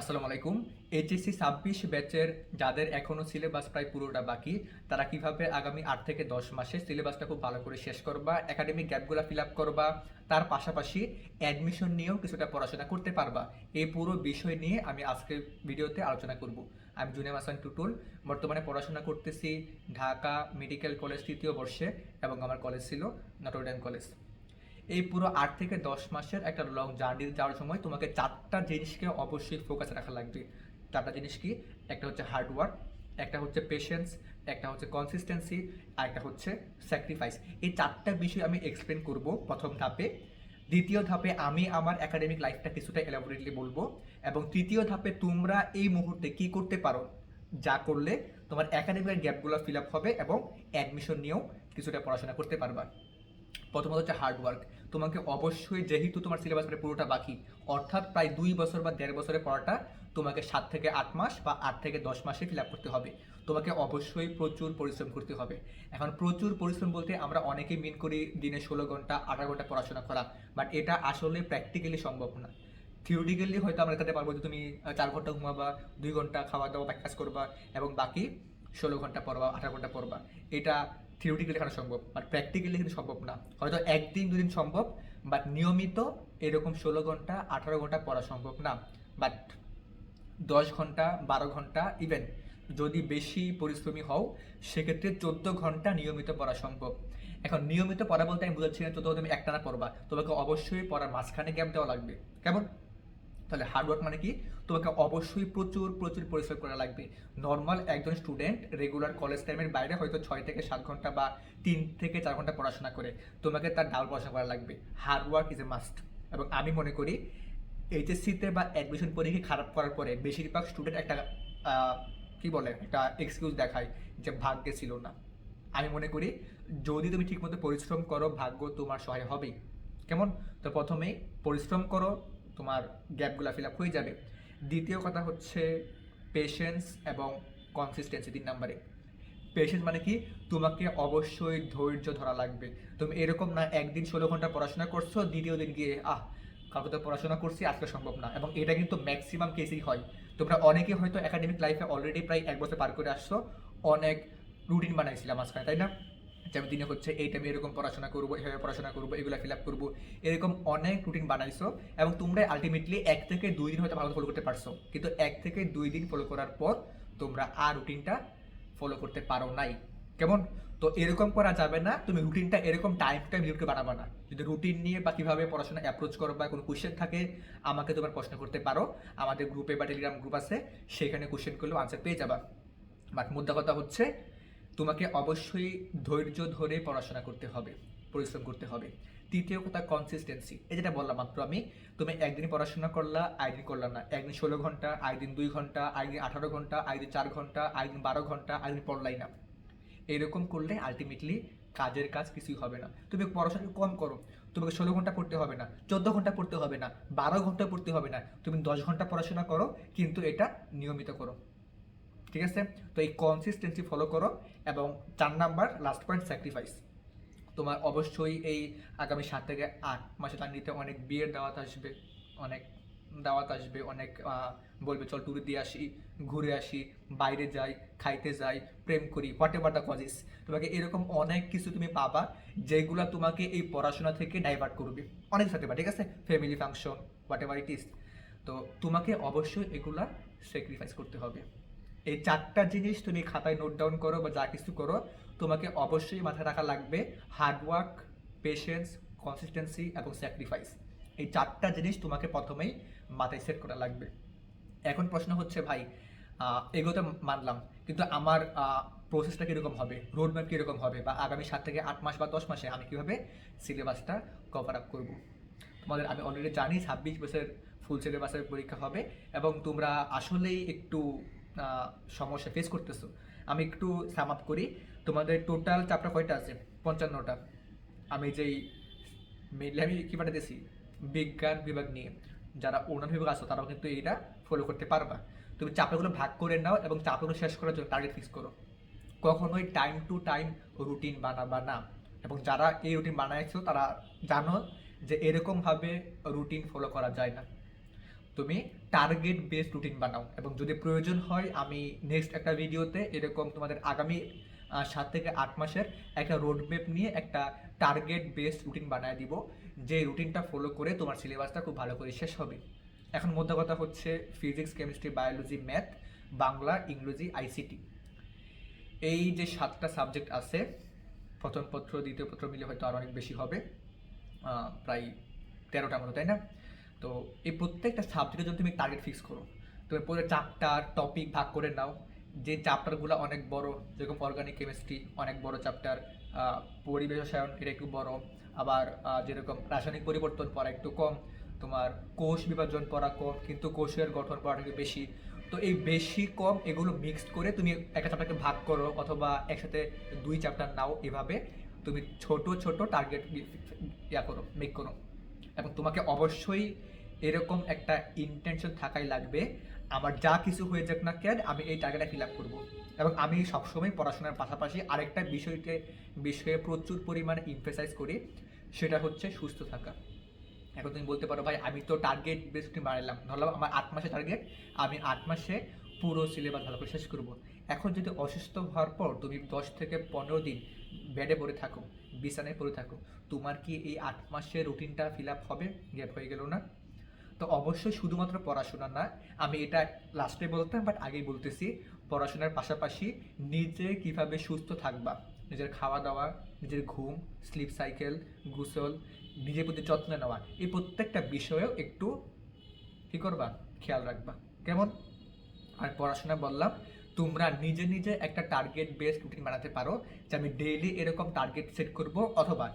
আসসালামু আলাইকুম। এইচএসসি ছাব্বিশ ব্যাচের যাদের এখনও সিলেবাস প্রায় পুরোটা বাকি, তারা কীভাবে আগামী আট থেকে দশ মাসে সিলেবাসটা খুব ভালো করে শেষ করবা একাডেমিক গ্যাপগুলো ফিল আপ করবা, তার পাশাপাশি অ্যাডমিশন নিয়েও কিছুটা পড়াশোনা করতে পারবা, এই পুরো বিষয় নিয়ে আমি আজকের ভিডিওতে আলোচনা করব। আমি জুনিয়ার হাসান টুটুল বর্তমানে পড়াশোনা করতেছি ঢাকা মেডিকেল কলেজ তৃতীয় বর্ষে এবং আমার কলেজ ছিল নটরডেম কলেজ। এই পুরো আট থেকে দশ মাসের একটা লং জার্নি যাওয়ার সময় তোমাকে চারটা জিনিসকে অবশ্যই ফোকাস রাখা লাগবে। চারটা জিনিস কি? একটা হচ্ছে হার্ডওয়ার্ক একটা হচ্ছে পেশেন্স একটা হচ্ছে কনসিস্টেন্সি আর একটা হচ্ছে স্যাক্রিফাইস এই চারটা বিষয় আমি এক্সপ্লেন করব প্রথম ধাপে। দ্বিতীয় ধাপে আমি আমার একাডেমিক লাইফটা কিছুটা এলাবোরেটলি বলব। এবং তৃতীয় ধাপে তোমরা এই মুহূর্তে কি করতে পারো? যা করলে তোমার একাডেমিক গ্যাপগুলো ফিল আপ হবে এবং অ্যাডমিশন নিয়েও কিছুটা পড়াশোনা করতে পারবা। প্রথমত হচ্ছে হার্ডওয়ার্ক তোমাকে অবশ্যই যেহেতু তোমার সিলেবাসের পুরোটা বাকি, অর্থাৎ প্রায় দুই বছর বা দেড় বছরের পড়াটা তোমাকে সাত থেকে আট মাস বা আট থেকে দশ মাসে ফিল করতে হবে। তোমাকে অবশ্যই প্রচুর পরিশ্রম করতে হবে। এখন প্রচুর পরিশ্রম বলতে আমরা অনেকেই মিন করি দিনে ষোলো ঘণ্টা, আঠারো ঘণ্টা পড়াশোনা করা বাট এটা আসলে প্র্যাকটিক্যালি সম্ভব না। থিওরিটিক্যালি হয়তো আমরা দেখাতে পারব যে তুমি চার ঘণ্টা ঘুমাবা, দুই ঘণ্টা খাওয়া দাওয়া প্র্যাকটিস করবা, এবং বাকি ষোলো ঘণ্টা পড়বা, আঠারো ঘণ্টা পড়বা। এটা থিওরিটিক্যালি এখানে সম্ভব বাট প্র্যাকটিক্যালি কিন্তু সম্ভব না। হয়তো একদিন, দুদিন সম্ভব বাট নিয়মিত এরকম ষোলো ঘণ্টা, আঠারো ঘণ্টা পড়া সম্ভব না। বাট দশ ঘণ্টা, বারো ঘণ্টা ইভেন যদি বেশি পরিশ্রমী হও, সেক্ষেত্রে চোদ্দ ঘণ্টা নিয়মিত পড়া সম্ভব। এখন নিয়মিত পড়া বলতে আমি বুঝাচ্ছি না, চোদ্দ তুমি একটানা পড়বা। তোমাকে অবশ্যই পড়ার মাঝখানে গ্যাপ দেওয়া লাগবে। কেমন? তাহলে হার্ডওয়ার্ক মানে কি? তোমাকে অবশ্যই প্রচুর প্রচুর পরিশ্রম করা লাগবে। নর্মাল একজন স্টুডেন্ট রেগুলার কলেজ টাইমের বাইরে হয়তো ছয় থেকে সাত ঘণ্টা বা তিন থেকে চার ঘণ্টা পড়াশোনা করে, তোমাকে তার ডাবল পড়াশোনা করা লাগবে। হার্ডওয়ার্ক ইজ এ মাস্ট এবং আমি মনে করি এইচএসসিতে বা অ্যাডমিশন পরীক্ষা খারাপ করার পরে বেশিরভাগ স্টুডেন্ট একটা কি বলে, একটা এক্সকিউজ দেখায় যে ভাগ্যে ছিল না। আমি মনে করি, যদি তুমি ঠিকমতো পরিশ্রম করো, ভাগ্য তোমার সহায় হবেই। কেমন? তো প্রথমেই পরিশ্রম করো তোমার গ্যাপগুলো ফিল আপ হয়ে যাবে। দ্বিতীয় কথা হচ্ছে পেশেন্স এবং কনসিস্টেন্সি তিন নাম্বারে। পেশেন্স মানে কি? তোমাকে অবশ্যই ধৈর্য ধরা লাগবে। তুমি এরকম না, একদিন ষোলো ঘণ্টা পড়াশোনা করছ, দ্বিতীয় দিন গিয়ে, আহ, কাউকে তো পড়াশোনা করছি, আজকে সম্ভব না। এবং এটা কিন্তু ম্যাক্সিমাম কেসেই হয়। তোমরা অনেকে হয়তো একাডেমিক লাইফে অলরেডি প্রায় এক বছর পার করে আসছো, অনেক রুটিন বানাইছিলাম মাঝখানে, তাই না? যে আমি দিনে হচ্ছে এই টাইমে এরকম পড়াশোনা করব, এভাবে পড়াশোনা করব, এগুলো ফিল আপ করব, এরকম অনেক রুটিন বানাইছো এবং তোমরা আলটিমেটলি এক থেকে দুই দিন হয়তো ভালো ফলো করতে পারছ। কিন্তু এক থেকে দুই দিন ফলো করার পর তোমরা আর রুটিনটা ফলো করতে পারো নাই। কেমন? তো এরকম করা যাবে না, তুমি রুটিনটা এরকম টাইম টাইম লিমিটকে বানাবা না। যদি রুটিন নিয়ে বা কীভাবে পড়াশোনা অ্যাপ্রোচ করো বা কোনো কোশ্চেন থাকে, আমাকে তোমার প্রশ্ন করতে পারো। আমাদের গ্রুপে বা টেলিগ্রাম গ্রুপ আছে, সেখানে কোশ্চেন করলেও আনসার পেয়ে যাবা। বাট মুদ্রা কথা হচ্ছে তোমাকে অবশ্যই ধৈর্য ধরে পড়াশোনা করতে হবে, পরিশ্রম করতে হবে। তৃতীয় কথা কনসিস্টেন্সি এই যেটা বললাম মাত্র আমি, তুমি একদিন পড়াশোনা করলা একদিন করলাম না। একদিন ষোলো ঘণ্টা একদিন দুই ঘণ্টা একদিন আঠারো ঘণ্টা একদিন চার ঘণ্টা একদিন বারো ঘণ্টা একদিন পড়লাই না। এরকম করলে আলটিমেটলি কাজের কাজ কিছুই হবে না। তুমি পড়াশোনা কম করো, তোমাকে ষোলো ঘণ্টা পড়তে হবে না, চোদ্দ ঘণ্টা পড়তে হবে না, বারো ঘণ্টা পড়তে হবে না। তুমি দশ ঘণ্টা পড়াশোনা করো, কিন্তু এটা নিয়মিত করো। ঠিক আছে? তো এই কনসিস্টেন্সি ফলো করো এবং চার নাম্বার লাস্ট পয়েন্ট স্যাক্রিফাইস তোমার অবশ্যই এই আগামী সাত থেকে আট মাসে তার নিতে অনেক বিয়ের দাওয়াত আসবে, অনেক দাওয়াত আসবে, অনেক বলবে, চল ট্যুরে দিয়ে আসি, ঘুরে আসি, বাইরে যাই, খাইতে যাই, প্রেম করি হোয়াট এভার দ্য কজিস তোমাকে এরকম অনেক কিছু তুমি পাবা যেগুলো তোমাকে এই পড়াশোনা থেকে ডাইভার্ট করবে। অনেক সাথে ঠিক আছে? Family function whatever it is তো তোমাকে অবশ্যই এগুলা স্যাক্রিফাইস করতে হবে। এই চারটা জিনিস তুমি খাতায় নোট ডাউন করো বা যা কিছু করো, তোমাকে অবশ্যই মাথায় রাখা লাগবে হার্ডওয়ার্ক পেশেন্স কনসিস্টেন্সি এবং স্যাক্রিফাইস এই চারটা জিনিস তোমাকে প্রথমেই মাথায় সেট করা লাগবে। এখন প্রশ্ন হচ্ছে, ভাই এগুলো মানলাম, কিন্তু আমার প্রসেসটা কীরকম হবে? রোড ম্যাপ কীরকম হবে? বা আগামী সাত থেকে আট মাস বা দশ মাসে আমি কীভাবে সিলেবাসটা কভার আপ করব? তোমাদের আমি অলরেডি জানি ছাব্বিশ বছরের ফুল সিলেবাসের পরীক্ষা হবে এবং তোমরা আসলেই একটু সমস্যা ফেস করতেছো। আমি একটু সাম আপ করি। তোমাদের টোটাল চাপটা কয়টা আছে? পঞ্চান্নটা। আমি যেই মেনলি আমি কী পাঠাতেছি বিজ্ঞান বিভাগ নিয়ে। যারা অন্যান্য বিভাগ আছো, তারাও কিন্তু এইটা ফলো করতে পারবা। তুমি চাপড়াগুলো ভাগ করে নাও এবং চাপড়াগুলো শেষ করার জন্য টার্গেট ফিক্স করো। কখনোই টাইম টু টাইম রুটিন বানাবা না। এবং যারা এই রুটিন বানাইছো, তারা জানো যে এরকমভাবে রুটিন ফলো করা যায় না। তুমি টার্গেট বেসড রুটিন বানাও। এবং যদি প্রয়োজন হয়, আমি নেক্সট একটা ভিডিওতে এরকম তোমাদের আগামী সাত থেকে আট মাসের একটা রোডম্যাপ নিয়ে একটা টার্গেট বেসড রুটিন বানায় দিব। যে রুটিনটা ফলো করে তোমার সিলেবাসটা খুব ভালো করে শেষ হবে। এখন মধ্যে কথা হচ্ছে physics chemistry biology math Bangla, ইংরেজি আইসিটি এই যে সাতটা সাবজেক্ট আছে, প্রথম পত্র, দ্বিতীয় পত্র মিলে হয়তো আরও অনেক বেশি হবে প্রায় তেরোটা মতো, তাই না? তো এই প্রত্যেকটা সাবজেক্টের জন্য তুমি টার্গেট ফিক্স করো তুমি পুরো চ্যাপ্টার টপিক ভাগ করে নাও। যে চ্যাপ্টারগুলো অনেক বড়, যেরকম অর্গানিক কেমিস্ট্রি অনেক বড় চ্যাপ্টার পরিবেশ রসায়ন এটা একটু বড়, আবার যেরকম রাসায়নিক পরিবর্তন পড়া একটু কম, তোমার কোষ বিভাজন পড়া কম, কিন্তু কোষের গঠন পড়াটা একটু বেশি। তো এই বেশি কম এগুলো মিক্সড করে তুমি একটা চ্যাপ্টারকে ভাগ করো, অথবা একসাথে দুই চ্যাপ্টার নাও, এভাবে তুমি ছোট ছোট টার্গেট ইয়া করো মেক করো। এবং তোমাকে অবশ্যই এরকম একটা ইন্টেনশন থাকাই লাগবে। আমার যা কিছু হয়ে যাক না কেন, আমি এই টার্গেটটা ফিল আপ করব। এবং আমি সবসময় পড়াশোনার পাশাপাশি আরেকটা বিষয়কে, বিষয়ে প্রচুর পরিমাণে ইমফেসাইজ করি, সেটা হচ্ছে সুস্থ থাকা। এখন তুমি বলতে পারো, ভাই, আমি তো টার্গেট বেসটি বাড়ালাম ধরলাম আমার আট মাসে টার্গেট আমি আট মাসে পুরো সিলেবাস ভালো করে শেষ করব। এখন যদি অসুস্থ হওয়ার পর তুমি দশ থেকে পনেরো দিন বেডে পড়ে থাকো বিছানায় পড়ে থাকো। তোমার কি এই আট মাসের রুটিনটা ফিল আপ হবে? গ্যাপ হয়ে গেল না? তো অবশ্যই শুধুমাত্র পড়াশোনা না, আমি এটা লাস্টে বলতাম বাট আগেই বলতেছি, পড়াশোনার পাশাপাশি নিজে কীভাবে সুস্থ থাকবা? নিজের খাওয়া দাওয়া নিজের ঘুম স্লিপ সাইকেল গোসল, নিজের প্রতি যত্ন নেওয়া, এই প্রত্যেকটা বিষয়েও একটু কি করবা? খেয়াল রাখবা। কেমন? আর পড়াশোনা বললাম তোমরা নিজে নিজে একটা টার্গেট বেসড রুটিন বানাতে পারো যে আমি ডেইলি এরকম টার্গেট সেট করব, অথবা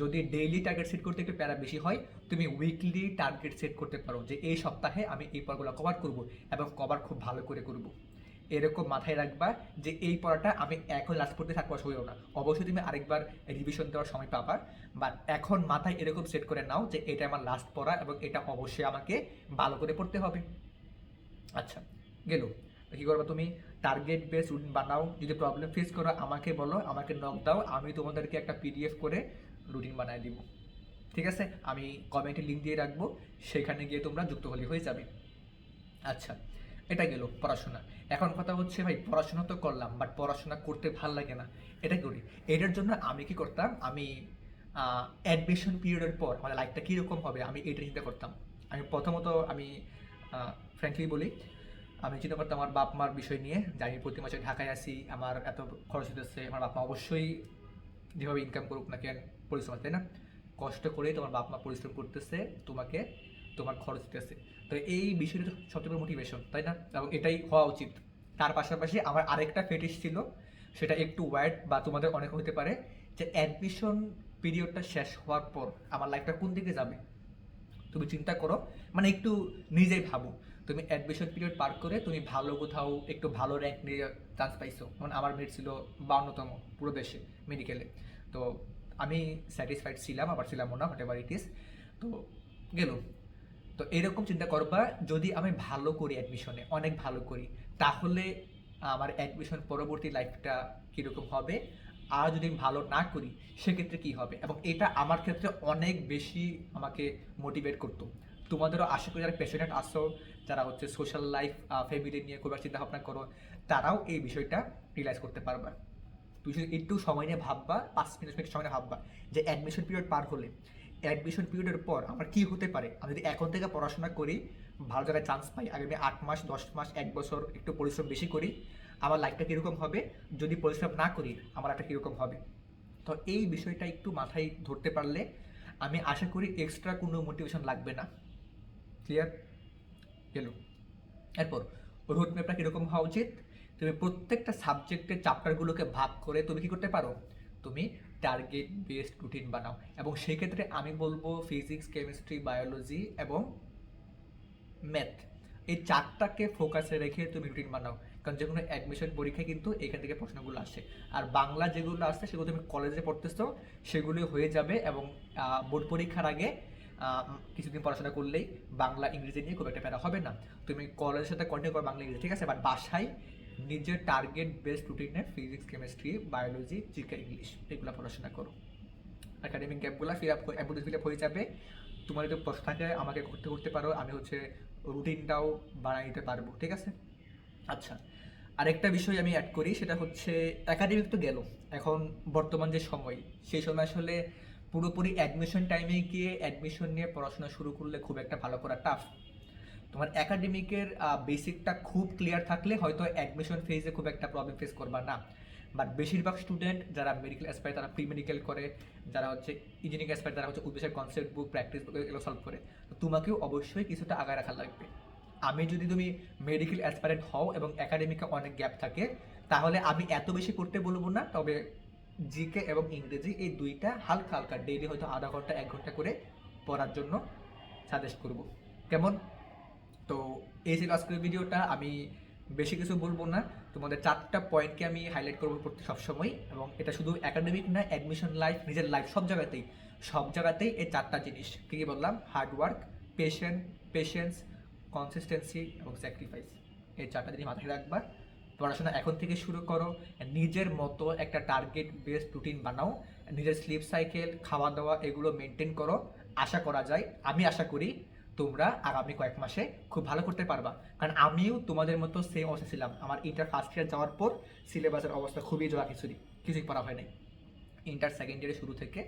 যদি ডেইলি টার্গেট সেট করতে একটু প্যারা বেশি হয়, তুমি উইকলি টার্গেট সেট করতে পারো যে এই সপ্তাহে আমি এই পড়াগুলো কভার করব এবং কভার খুব ভালো করে করব। এরকম মাথায় রাখবা যে এই পড়াটা আমি এখন লাস্ট পড়তে থাকব হইও না। অবশ্যই তুমি আরেকবার রিভিশন দেওয়ার সময় পাবা। বাট এখন মাথায় এরকম সেট করে নাও যে এটা আমার লাস্ট পড়া এবং এটা অবশ্যই আমাকে ভালো করে পড়তে হবে। আচ্ছা গেল। কি করবা তুমি? টার্গেট বেস বানাও, যদি প্রবলেম ফেস করো, আমাকে বলো, আমাকে নক দাও, আমি তোমাদেরকে একটা পিডিএফ করে রুটিন বানিয়ে দিব। ঠিক আছে? আমি কমেন্টে লিঙ্ক দিয়ে রাখব, সেখানে গিয়ে তোমরা যুক্ত হলে হয়ে যাবে। আচ্ছা এটা গেল পড়াশোনা। এখন কথা হচ্ছে ভাই, পড়াশোনা তো করলাম বাট পড়াশোনা করতে ভালো লাগে না। এটা করি? এটার জন্য আমি কি করতাম? আমি অ্যাডমিশন পিরিয়ডের পর মানে লাইফটা কীরকম হবে, আমি এটা চিন্তা করতাম। আমি প্রথমত আমি ফ্র্যাঙ্কলি বলি আমি চিন্তা করতাম আমার বাপ মার বিষয় নিয়ে, যে আমি প্রতি মাসে ঢাকায় আসি, আমার এত খরচ হতেছে আমার বাপ মা অবশ্যই যেভাবে ইনকাম করুক না কেন পরিশ্রম, তাই না? কষ্ট করেই তোমার বাপ মা পরিশ্রম করতেছে, তোমাকে তোমার খরচ দিতেছে। তো এই বিষয়টা সবচেয়ে বড় মোটিভেশন তাই না? এবং এটাই হওয়া উচিত। তার পাশাপাশি আমার আরেকটা ফেটিস ছিল, সেটা একটু ওয়াইড বা তোমাদের অনেক হতে পারে, যে অ্যাডমিশন পিরিয়ডটা শেষ হওয়ার পর আমার লাইফটা কোন দিকে যাবে? তুমি চিন্তা করো মানে একটু নিজেই ভাবো। তুমি অ্যাডমিশন পিরিয়ড পার করে তুমি ভালো কোথাও একটু ভালো র্যাঙ্ক নিয়ে চান্স পাইছো। মানে আমার মেরিট ছিল বাউন্নতম পুরো দেশে মেডিকেলে তো আমি স্যাটিসফাইড ছিলাম, আবার ছিলামও না হোয়াট এভার ইট ইস তো গেল। তো এরকম চিন্তা করবা, যদি আমি ভালো করি অ্যাডমিশনে অনেক ভালো করি, তাহলে আমার অ্যাডমিশন পরবর্তী লাইফটা কীরকম হবে? আর যদি আমি ভালো না করি, সেক্ষেত্রে কি হবে? এবং এটা আমার ক্ষেত্রে অনেক বেশি আমাকে মোটিভেট করতো। তোমাদেরও আশা করি যারা পেশেন্ট আসো যারা হচ্ছে সোশ্যাল লাইফ ফ্যামিলি নিয়ে করবার চিন্তা ভাবনা করো, তারাও এই বিষয়টা রিয়েলাইজ করতে পারবা। তুই শুধু একটু সময় নিয়ে ভাববা, পাঁচ মিনিট মিনিট সময় নিয়ে ভাববা, যে অ্যাডমিশন পিরিয়ড পার হলে অ্যাডমিশন পিরিয়ডের পর আমার কি হতে পারে? আমি যদি এখন থেকে পড়াশোনা করি, ভালো জায়গায় চান্স পাই, আগামী আট মাস, দশ মাস, এক বছর একটু পরিশ্রম বেশি করি, আমার লাইফটা কীরকম হবে? যদি পরিশ্রম না করি, আমার একটা কীরকম হবে? তো এই বিষয়টা একটু মাথায় ধরতে পারলে, আমি আশা করি এক্সট্রা কোনো মোটিভেশন লাগবে না। ক্লিয়ার গেল। এরপর রোড ম্যাপটা কীরকম হওয়া উচিত? তুমি প্রত্যেকটা সাবজেক্টের চ্যাপ্টারগুলোকে ভাগ করে তুমি কি করতে পারো? তুমি টার্গেট বেসড রুটিন বানাও। এবং সেই ক্ষেত্রে আমি বলব ফিজিক্স কেমিস্ট্রি বায়োলজি এবং ম্যাথ এই চারটাকে ফোকাসে রেখে তুমি রুটিন বানাও। কারণ যে কোনো অ্যাডমিশন পরীক্ষায় কিন্তু এখান থেকে প্রশ্নগুলো আসে। আর বাংলা যেগুলো আসছে সেগুলো তুমি কলেজে পড়তেছো সেগুলো হয়ে যাবে এবং বোর্ড পরীক্ষার আগে কিছুদিন পড়াশোনা করলেই বাংলা, ইংরেজি নিয়ে খুব একটা প্যারা হবে না। তুমি কলেজের সাথে কন্টিনিউ করো বাংলা, ইংরেজি, ঠিক আছে? বাট বাসায় নিজের টার্গেট বেসড রুটিনে physics chemistry biology GK English এগুলো পড়াশোনা করো। একাডেমিক গ্যাপগুলো ফিল আপ অ্যাবুলেট ফিল আপ হয়ে যাবে। তোমার যদি প্রশ্ন থাকে, আমাকে করতে করতে পারো। আমি হচ্ছে রুটিনটাও বানিয়ে নিতে পারব, ঠিক আছে? আচ্ছা আরেকটা বিষয় আমি অ্যাড করি, সেটা হচ্ছে একাডেমিক তো গেল। এখন বর্তমান যে সময়, সেই সময় আসলে পুরোপুরি অ্যাডমিশন টাইমে গিয়ে অ্যাডমিশন নিয়ে পড়াশোনা শুরু করলে খুব একটা ভালো করা টাফ তোমার একাডেমিকের বেসিকটা খুব ক্লিয়ার থাকলে হয়তো অ্যাডমিশন ফেজে খুব একটা প্রবলেম ফেস করবা না। বাট বেশিরভাগ স্টুডেন্ট যারা মেডিকেল অ্যাসপায়ার তারা প্রি মেডিকেল করে, যারা হচ্ছে ইঞ্জিনিয়ারিং অ্যাসপায়ার তারা হচ্ছে উদ্দেশ্যের কনসেপ্ট বুক প্র্যাকটিস বুক এগুলো সলভ করে, তো তোমাকেও অবশ্যই কিছুটা আগায় রাখা লাগবে। আমি যদি তুমি মেডিকেল অ্যাসপারেন্ট হও এবং একাডেমিকে অনেক গ্যাপ থাকে, তাহলে আমি এত বেশি করতে বলব না, তবে জিকে এবং ইংরেজি এই দুইটা হালকা হালকা ডেইলি হয়তো আধা ঘণ্টা, এক ঘণ্টা করে পড়ার জন্য সাজেস্ট করব। কেমন? তো এই ছিল আজকের ভিডিওটা আমি বেশি কিছু বলব না। তোমাদের চারটা পয়েন্টকে আমি হাইলাইট করব প্রতি সবসময় এবং এটা শুধু একাডেমিক না অ্যাডমিশন লাইফ নিজের লাইফ সব জায়গাতেই সব জায়গাতেই এই চারটা জিনিস। কী কী বললাম? Hard work patient patience consistency এবং স্যাক্রিফাইস এই চারটা জিনিস মাথায় রাখবা। পড়াশোনা এখন থেকে শুরু করো, নিজের মতো একটা টার্গেট বেসড রুটিন বানাও, নিজের স্লিপ সাইকেল খাওয়া দাওয়া এগুলো মেনটেন করো, আশা করা যায়, আমি আশা করি তোমরা আগামী কয়েক মাসে খুব ভালো করতে পারবা। কারণ আমিও তোমাদের মতো সেম অবস্থা ছিলাম। আমার ইন্টার ফার্স্ট ইয়ার যাওয়ার পর সিলেবাসের অবস্থা খুবই জোড়া কিছুই কিছুই পড়া হয় নাই ইন্টার সেকেন্ড ইয়ারের শুরু থেকে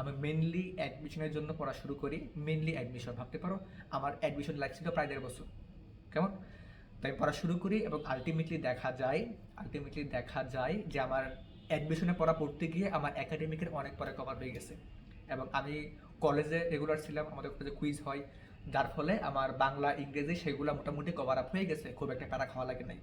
আমি মেনলি অ্যাডমিশনের জন্য পড়া শুরু করি মেনলি অ্যাডমিশন ভাবতে পারো? আমার অ্যাডমিশন লাগছিল প্রায় দেড় বছর। কেমন? তাই পড়া শুরু করি এবং আলটিমেটলি দেখা যায় আলটিমেটলি দেখা যায় যে আমার অ্যাডমিশনে পড়া পড়তে গিয়ে আমার একাডেমিকের অনেক পরে কভার হয়ে গেছে। এবং আমি কলেজে রেগুলার ছিলাম, আমাদের কলেজে কুইজ হয়। যার ফলে আমার বাংলা, ইংরেজি সেগুলো মোটামুটি কভার আপ হয়ে গেছে, খুব একটা প্যারা খাওয়া লাগে নাই।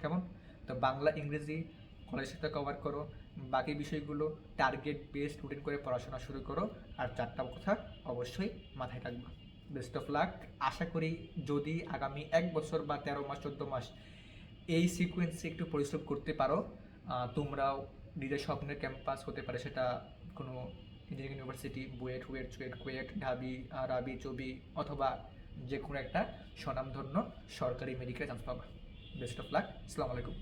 কেমন? তো বাংলা, ইংরেজি কলেজের সাথে কভার করো, বাকি বিষয়গুলো টার্গেট বেসড রুটিন করে পড়াশোনা শুরু করো, আর চারটা কথা অবশ্যই মাথায় রাখবা। Best of lakh. আশা করি যদি আগামী এক বছর বা তেরো মাস, চোদ্দ মাস এই সিকোয়েন্সে একটু পরিশ্রম করতে পারো তোমরাও নিজের স্বপ্নের ক্যাম্পাস হতে পারে সেটা কোনো ইঞ্জিনিয়ারিং ইউনিভার্সিটি বুয়েট, হুয়েট, চুয়েট, কুয়েট, ঢাবি রাবি, চবি অথবা যে কোনো একটা স্বনামধন্য সরকারি মেডিকেল চান্স পাবা। Best of luck. আসসালামু আলাইকুম।